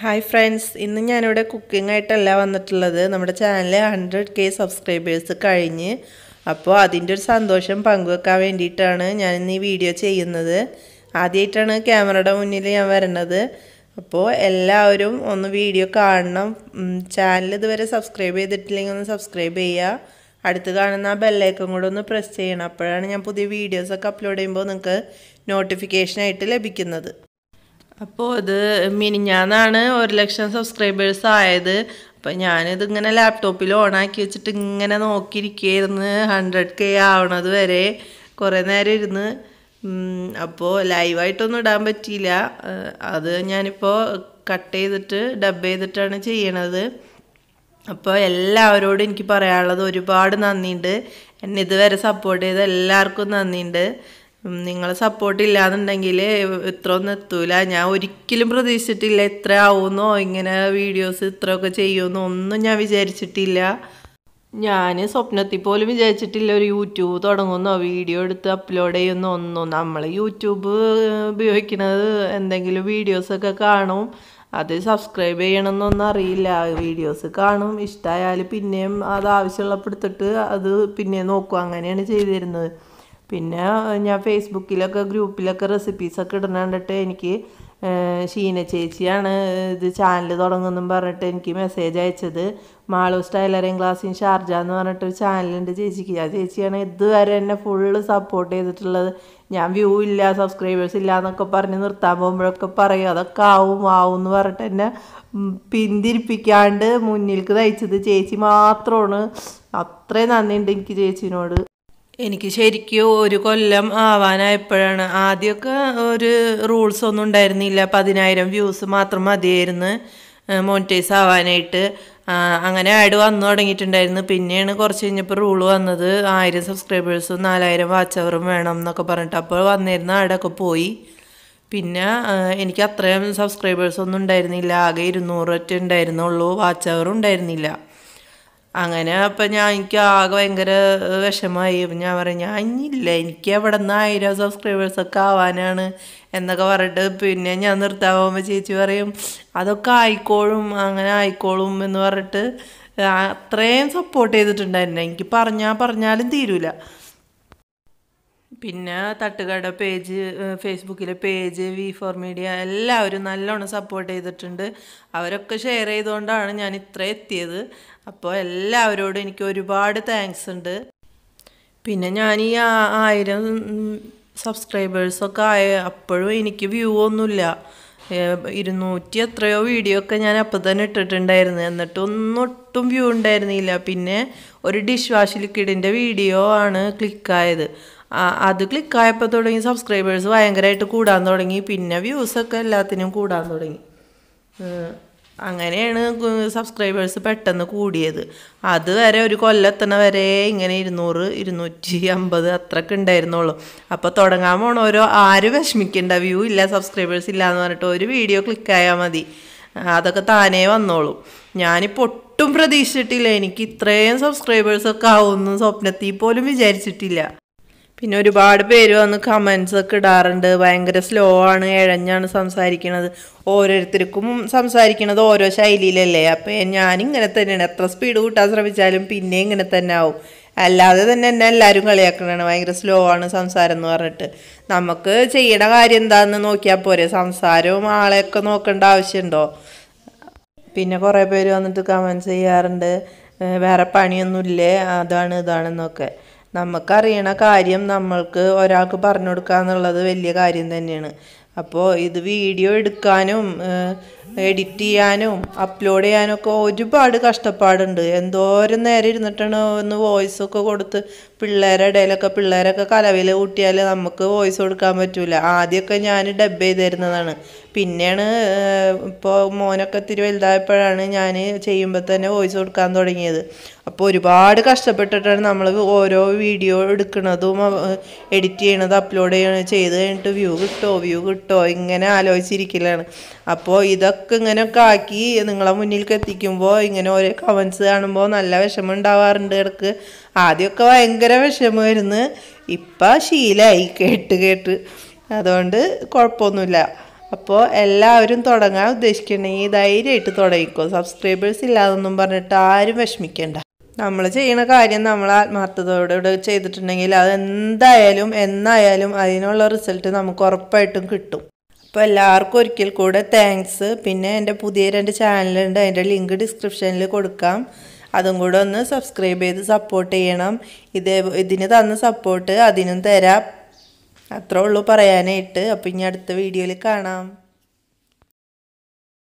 Hi friends ഇന്ന് ഞാനിവിടെ cooking ആയിട്ടല്ല വന്നിട്ടുള്ളത്. നമ്മുടെ ചാനൽ ഹൺഡ്രഡ് കെ സബ്സ്ക്രൈബേഴ്സ് കഴിഞ്ഞ്. അപ്പോൾ അതിന്റെ ഒരു സന്തോഷം പങ്കുവെക്കാൻ വേണ്ടിയിട്ടാണ് ഞാൻ ഇന്ന് ഈ വീഡിയോ ചെയ്യുന്നത്. ആദ്യമായിട്ടാണ് ക്യാമറയുടെ മുന്നിൽ ഞാൻ വരുന്നത് അപ്പോൾ എല്ലാവരും ഒന്ന് വീഡിയോ കാണണം. ചാനൽ ഇതുവരെ സബ്സ്ക്രൈബ് ചെയ്തിട്ടില്ലെങ്കിൽ ഒന്ന് സബ്സ്ക്രൈബ് ചെയ്യുക. അടുത്ത് കാണുന്ന ആ ബെല്ലൈക്കൺ കൂടെ ഒന്ന് പ്രസ് ചെയ്യണം. അപ്പോഴാണ് ഞാൻ പുതിയ വീഡിയോസൊക്കെ അപ്ലോഡ് ചെയ്യുമ്പോൾ നിങ്ങൾക്ക് നോട്ടിഫിക്കേഷനായിട്ട് ലഭിക്കുന്നത്. അപ്പോൾ ഇത് മിനിഞ്ഞാന്നാണ് ഒരു ലക്ഷം സബ്സ്ക്രൈബേഴ്സ് ആയത്. അപ്പം ഞാനിത് ഇങ്ങനെ ലാപ്ടോപ്പിൽ ഓണാക്കി വെച്ചിട്ട് ഇങ്ങനെ നോക്കിയിരിക്കുകയായിരുന്നു ഹൺഡ്രഡ് കെ ആവണത് വരെ കുറേ നേരം ഇരുന്ന്. അപ്പോൾ ലൈവായിട്ടൊന്നും ഇടാൻ പറ്റിയില്ല. അത് ഞാനിപ്പോൾ കട്ട് ചെയ്തിട്ട് ഡബ് ചെയ്തിട്ടാണ് ചെയ്യണത്. അപ്പോൾ എല്ലാവരോടും എനിക്ക് പറയാനുള്ളത് ഒരുപാട് നന്ദിയുണ്ട്. എന്നെ ഇതുവരെ സപ്പോർട്ട് ചെയ്ത എല്ലാവർക്കും നന്ദിയുണ്ട്. നിങ്ങളെ സപ്പോർട്ട് ഇല്ലാന്നുണ്ടെങ്കിൽ ഇത്ര ഒന്നും എത്തൂല. ഞാൻ ഒരിക്കലും പ്രതീക്ഷിച്ചിട്ടില്ല ഇത്ര ആവുമെന്നോ ഇങ്ങനെ വീഡിയോസ് ഇത്രയൊക്കെ ചെയ്യുമെന്നോ ഒന്നും ഞാൻ വിചാരിച്ചിട്ടില്ല. ഞാൻ സ്വപ്നത്തിൽ പോലും വിചാരിച്ചിട്ടില്ല ഒരു യൂട്യൂബ് തുടങ്ങുന്നോ വീഡിയോ എടുത്ത് അപ്ലോഡ് ചെയ്യുന്നോ ഒന്നും. നമ്മൾ യൂട്യൂബ് ഉപയോഗിക്കുന്നത് എന്തെങ്കിലും വീഡിയോസൊക്കെ കാണും. അത് സബ്സ്ക്രൈബ് ചെയ്യണമെന്നൊന്നും അറിയില്ല. വീഡിയോസ് കാണും. ഇഷ്ടമായാൽ പിന്നെയും അത് ആവശ്യമുള്ളപ്പെടുത്തിട്ട് അത് പിന്നെ നോക്കും. അങ്ങനെയാണ് ചെയ്തിരുന്നത് പിന്നെ ഞാൻ ഫേസ്ബുക്കിലൊക്കെ ഗ്രൂപ്പിലൊക്കെ റെസിപ്പീസൊക്കെ ഇടുന്ന കണ്ടിട്ട് എനിക്ക് ഷീന ചേച്ചിയാണ് ഇത് ചാനൽ തുടങ്ങുമെന്നും പറഞ്ഞിട്ട് എനിക്ക് മെസ്സേജ് അയച്ചത്. മാളൂസ് ടൈലറിങ് ക്ലാസ് ഷാർജ എന്ന് പറഞ്ഞിട്ടൊരു ചാനലുണ്ട് ചേച്ചിക്ക്. ആ ചേച്ചിയാണ് ഇതുവരെ എന്നെ ഫുള്ള് സപ്പോർട്ട് ചെയ്തിട്ടുള്ളത്. ഞാൻ വ്യൂ ഇല്ല സബ്സ്ക്രൈബേഴ്സ് ഇല്ല എന്നൊക്കെ പറഞ്ഞ് നിർത്താൻ പോകുമ്പോഴൊക്കെ പറയും അതൊക്കെ ആവും ആവും എന്ന് പറഞ്ഞിട്ട് എന്നെ പിന്തിരിപ്പിക്കാണ്ട് മുന്നിലേക്ക് തയ്ച്ചത് ചേച്ചി മാത്രമാണ്. അത്രയും നന്ദിയുണ്ട് എനിക്ക് ചേച്ചിനോട്. എനിക്ക് ശരിക്കും ഒരു കൊല്ലം ആവാനായപ്പോഴാണ് ആദ്യമൊക്കെ ഒരു റൂൾസ് ഒന്നും ഉണ്ടായിരുന്നില്ല. പതിനായിരം വ്യൂസ് മാത്രം മതിയായിരുന്നു മോണിറ്റൈസ് ആവാനായിട്ട്. അങ്ങനെ ആഡ് വന്നു തുടങ്ങിയിട്ടുണ്ടായിരുന്നു. പിന്നെയാണ് കുറച്ച് കഴിഞ്ഞപ്പോൾ റൂൾ വന്നത് ആയിരം സബ്സ്ക്രൈബേഴ്സും നാലായിരം വാച്ച് അവറും വേണം എന്നൊക്കെ പറഞ്ഞിട്ട്. അപ്പോൾ വന്നിരുന്ന ആഡൊക്കെ പോയി. പിന്നെ എനിക്ക് അത്രയും സബ്സ്ക്രൈബേഴ്സ് ഒന്നും ഉണ്ടായിരുന്നില്ല. ആകെ ഇരുന്നൂറ് ഒറ്റ ഉണ്ടായിരുന്നുള്ളൂ. വാച്ച് അവറും ഉണ്ടായിരുന്നില്ല. അങ്ങനെ അപ്പം ഞാൻ എനിക്ക് ആകെ ഭയങ്കര വിഷമമായി ഞാൻ പറയും ഞാൻ ഇല്ല എനിക്ക് എവിടെ നിന്ന് ആയിരം സബ്സ്ക്രൈബേഴ്സൊക്കെ ആവാനാണ് എന്നൊക്കെ പറഞ്ഞിട്ട് പിന്നെ ഞാൻ നിർത്താൻ പോകുമ്പോൾ ചേച്ചി പറയും അതൊക്കെ ആയിക്കോളും അങ്ങനെ ആയിക്കോളും എന്ന് പറഞ്ഞിട്ട് അത്രയും സപ്പോർട്ട് ചെയ്തിട്ടുണ്ടായിരുന്നു. എനിക്ക് പറഞ്ഞാൽ പറഞ്ഞാലും തീരൂല. പിന്നെ തട്ടുകട പേജ് ഫേസ്ബുക്കിലെ പേജ് വി ഫോർ മീഡിയ എല്ലാവരും നല്ലോണം സപ്പോർട്ട് ചെയ്തിട്ടുണ്ട്. അവരൊക്കെ ഷെയർ ചെയ്തുകൊണ്ടാണ് ഞാൻ ഇത്ര എത്തിയത്. അപ്പോൾ എല്ലാവരോടും എനിക്ക് ഒരുപാട് താങ്ക്സ് ഉണ്ട്. പിന്നെ ഞാൻ ഈ ആയിരം സബ്സ്ക്രൈബേഴ്സൊക്കെ ആയ അപ്പോഴും എനിക്ക് വ്യൂ ഒന്നുമില്ല. ഇരുന്നൂറ്റി എത്രയോ വീഡിയോ ഒക്കെ ഞാൻ അപ്പം തന്നെ ഇട്ടിട്ടുണ്ടായിരുന്നു. എന്നിട്ട് ഒന്നൊട്ടും വ്യൂ ഉണ്ടായിരുന്നില്ല. പിന്നെ ഒരു ഡിഷ് വാഷ് ലിക്വിഡിന്റെ വീഡിയോ ആണ് ക്ലിക്കായത് അത് ക്ലിക്കായപ്പോൾ തുടങ്ങി സബ്സ്ക്രൈബേഴ്സ് ഭയങ്കരമായിട്ട് കൂടാൻ തുടങ്ങി. പിന്നെ വ്യൂസൊക്കെ എല്ലാത്തിനും കൂടാൻ തുടങ്ങി. അങ്ങനെയാണ് സബ്സ്ക്രൈബേഴ്സ് പെട്ടെന്ന് കൂടിയത്. അതുവരെ ഒരു കൊല്ലെത്തണ വരെ ഇങ്ങനെ ഇരുന്നൂറ് ഇരുന്നൂറ്റി അമ്പത് അത്രയൊക്കെ ഉണ്ടായിരുന്നുള്ളൂ. അപ്പോൾ തുടങ്ങാൻ പോണോരോ ആര് വിഷമിക്കേണ്ട വ്യൂ ഇല്ല സബ്സ്ക്രൈബേഴ്സ് ഇല്ല എന്ന് പറഞ്ഞിട്ട് ഒരു വീഡിയോ ക്ലിക്കായാൽ മതി. അതൊക്കെ താനേ വന്നോളൂ. ഞാനിപ്പോൾ ഒട്ടും പ്രതീക്ഷിച്ചിട്ടില്ല. എനിക്ക് ഇത്രയും സബ്സ്ക്രൈബേഴ്സൊക്കെ ആവുമെന്ന് സ്വപ്നത്തിൽ പോലും വിചാരിച്ചിട്ടില്ല. പിന്നെ ഒരുപാട് പേര് വന്ന് കമൻസ് ഒക്കെ ഇടാറുണ്ട്. ഭയങ്കര സ്ലോ ആണ് ഇഴഞ്ഞാണ് സംസാരിക്കണത്. ഓരോരുത്തർക്കും സംസാരിക്കണത് ഓരോ ശൈലിയിലല്ലേ? അപ്പം ഇങ്ങനെ തന്നെയാണ്. എത്ര സ്പീഡ് കൂട്ടാൻ ശ്രമിച്ചാലും പിന്നെ ഇങ്ങനെ തന്നെ ആവും. അല്ലാതെ തന്നെ എന്നെ എല്ലാവരും കളിയാക്കണതാണ്. ഭയങ്കര സ്ലോ ആണ് സംസാരം എന്ന് പറഞ്ഞിട്ട്. നമുക്ക് ചെയ്യണ കാര്യം എന്താണെന്ന് നോക്കിയാൽ പോരെ. സംസാരവും ആളെയൊക്കെ നോക്കേണ്ട ആവശ്യമുണ്ടോ? പിന്നെ കുറേ പേര് വന്നിട്ട് കമൻസ് ചെയ്യാറുണ്ട്. വേറെ പണിയൊന്നുമില്ലേ? അതാണ് ഇതാണെന്നൊക്കെ. നമുക്കറിയണ കാര്യം നമ്മൾക്ക് ഒരാൾക്ക് പറഞ്ഞു കൊടുക്കുക എന്നുള്ളത് വലിയ കാര്യം തന്നെയാണ്. അപ്പോൾ ഇത് വീഡിയോ എടുക്കാനും എഡിറ്റ് ചെയ്യാനും അപ്ലോഡ് ചെയ്യാനും ഒക്കെ ഒരുപാട് കഷ്ടപ്പാടുണ്ട്. എന്തോരം നേരം ഇരുന്നിട്ടാണ് ഒന്ന് വോയിസ് ഒക്കെ കൊടുത്ത് പിള്ളേരുടെ ഇടയിലൊക്കെ പിള്ളേരൊക്കെ കലവിൽ കൂട്ടിയാൽ നമുക്ക് വോയിസ് കൊടുക്കാൻ പറ്റില്ല ആദ്യമൊക്കെ ഞാൻ ഡബ് ചെയ്ത് തരുന്നതാണ് പിന്നെയാണ് ഇപ്പോൾ മോനൊക്കെ ഇത്തിരി വലുതായപ്പോഴാണ് ഞാൻ ചെയ്യുമ്പോൾ തന്നെ വോയിസ് കൊടുക്കാൻ തുടങ്ങിയത്. അപ്പോൾ ഒരുപാട് കഷ്ടപ്പെട്ടിട്ടാണ് നമ്മൾ ഓരോ വീഡിയോ എടുക്കുന്നതും എഡിറ്റ് ചെയ്യണതും അപ്ലോഡ് ചെയ്യണത് ചെയ്ത് കഴിഞ്ഞിട്ട് വ്യൂ കിട്ടോ വ്യൂ കിട്ടോ ഇങ്ങനെ ആലോചിച്ചിരിക്കലാണ്. അപ്പോൾ ഇതൊക്കെ ഇങ്ങനെയൊക്കെ ആക്കി നിങ്ങളെ മുന്നിലേക്ക് എത്തിക്കുമ്പോൾ ഇങ്ങനെ ഓരോ കമൻസ് കാണുമ്പോൾ നല്ല വിഷമം ഉണ്ടാവാറുണ്ട് ഇടയ്ക്ക്. ആദ്യമൊക്കെ ഭയങ്കര വിഷമമായിരുന്നു ഇപ്പം ശീലമായി കേട്ട് കേട്ട്. അതുകൊണ്ട് കുഴപ്പമൊന്നുമില്ല. അപ്പോൾ എല്ലാവരും തുടങ്ങാൻ ഉദ്ദേശിക്കണമെങ്കിൽ ധൈര്യമായിട്ട് തുടങ്ങിക്കോ. സബ്സ്ക്രൈബേഴ്സ് ഇല്ലാതൊന്നും പറഞ്ഞിട്ട് ആരും വിഷമിക്കേണ്ട. നമ്മൾ ചെയ്യുന്ന കാര്യം നമ്മൾ ആത്മാർത്ഥതയോടെ ചെയ്തിട്ടുണ്ടെങ്കിൽ അത് എന്തായാലും എന്നായാലും അതിനുള്ള റിസൾട്ട് നമുക്ക് ഉറപ്പായിട്ടും കിട്ടും. അപ്പോൾ എല്ലാവർക്കും ഒരിക്കൽ കൂടെ താങ്ക്സ് പിന്നെ എന്റെ പുതിയ രണ്ട് ചാനലുണ്ട് അതിന്റെ ലിങ്ക് ഡിസ്ക്രിപ്ഷനിൽ കൊടുക്കാം. അതും കൂടെ ഒന്ന് സബ്സ്ക്രൈബ് ചെയ്ത് സപ്പോർട്ട് ചെയ്യണം. ഇതേ ഇതിന് തന്ന സപ്പോർട്ട് അതിനും തരാം. അത്രേ ഉള്ളൂ പറയാനായിട്ട്. അപ്പോൾ ഇനി അടുത്ത വീഡിയോയിൽ കാണാം.